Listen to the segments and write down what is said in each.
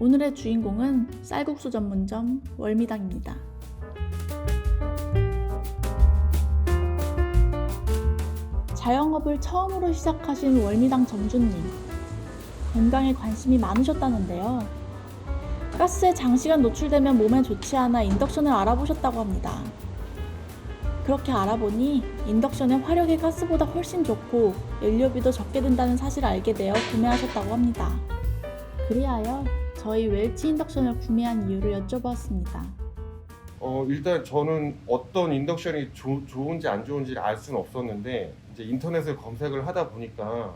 오늘의 주인공은 쌀국수 전문점 월미당입니다. 자영업을 처음으로 시작하신 월미당 점주님. 건강에 관심이 많으셨다는데요. 가스에 장시간 노출되면 몸에 좋지 않아 인덕션을 알아보셨다고 합니다. 그렇게 알아보니 인덕션의 화력이 가스보다 훨씬 좋고 연료비도 적게 든다는 사실을 알게 되어 구매하셨다고 합니다. 그리하여 저희 웰치 인덕션을 구매한 이유를 여쭤보았습니다. 어, 일단 저는 어떤 인덕션이 조- 좋은지 안 좋은지를 알 수는 없었는데 이제 인터넷을 검색을 하다 보니까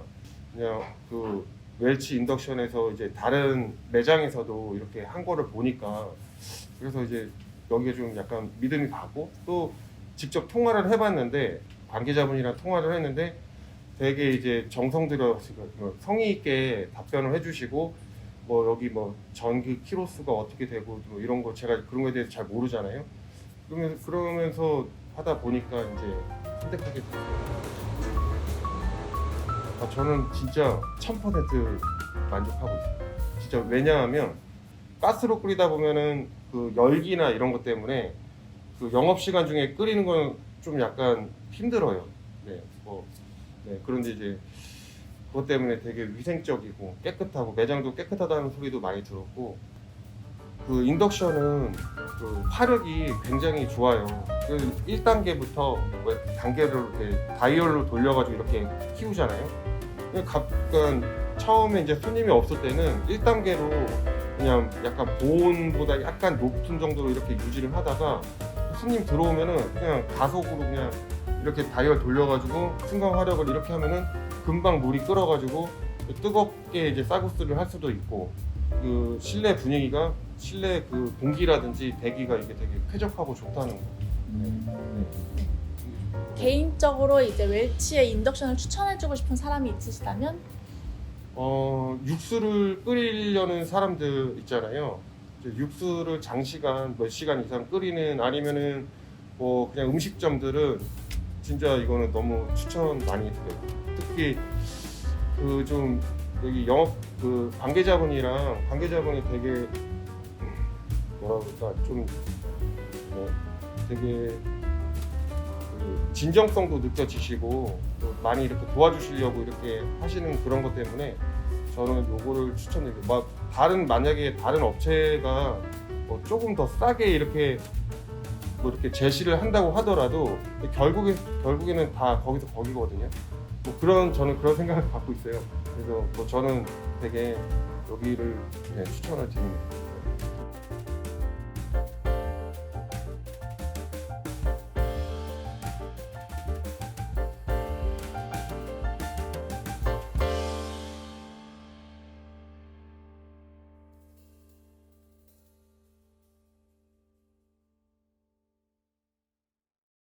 그냥 그 웰치 인덕션에서 이제 다른 매장에서도 이렇게 한 거를 보니까 그래서 이제 여기에 좀 약간 믿음이 가고 또 직접 통화를 해봤는데 관계자분이랑 통화를 했는데 되게 이제 정성 들여서 그 성의 있게 답변을 해주시고 뭐 여기 뭐 전기 키로수가 어떻게 되고 뭐 이런 거 제가 그런 거에 대해서 잘 모르잖아요. 그러면서 그러면서 하다 보니까 이제 선택하게 됐어요. 아, 저는 진짜 1000% 만족하고 있어요. 진짜 왜냐하면 가스로 끓이다 보면은 그 열기나 이런 것 때문에 그 영업 시간 중에 끓이는 건 좀 약간 힘들어요. 네, 뭐, 네, 그런데 이제 그것 때문에 되게 위생적이고 깨끗하고 매장도 깨끗하다는 소리도 많이 들었고 그 인덕션은 그 화력이 굉장히 좋아요. 그 1단계부터 뭐 단계로 이렇게 다이얼로 돌려가지고 이렇게 키우잖아요. 약간 처음에 이제 손님이 없을 때는 1단계로 그냥 약간 보온보다 약간 높은 정도로 이렇게 유지를 하다가 손님 들어오면은 그냥 가속으로 그냥 이렇게 다이얼 돌려가지고 순간 화력을 이렇게 하면은 금방 물이 끓어가지고 뜨겁게 이제 쌀국수를 할 수도 있고 그 실내 분위기가 실내 그 공기라든지 대기가 이게 되게 쾌적하고 좋다는 거. 네. 개인적으로 이제 웰치의 인덕션을 추천해주고 싶은 사람이 있으시다면 어 육수를 끓이려는 사람들 있잖아요. 이제 육수를 장시간 몇 시간 이상 끓이는 아니면은 뭐 그냥 음식점들은 진짜 이거는 너무 추천 많이 드려요. 특히 그 좀 여기 영업 그 관계자분이랑 관계자분이 되게 음, 뭐라 그럴까 좀 뭐 되게 그 진정성도 느껴지시고 또 많이 이렇게 도와주시려고 이렇게 하시는 그런 것 때문에 저는 요거를 추천드립니다. 막 다른 만약에 다른 업체가 뭐 조금 더 싸게 이렇게 뭐 이렇게 제시를 한다고 하더라도 결국에 결국에는 다 거기서 거기거든요. 뭐 그런 저는 그런 생각을 갖고 있어요. 그래서 뭐 저는 되게 여기를 네, 추천을 드립니다.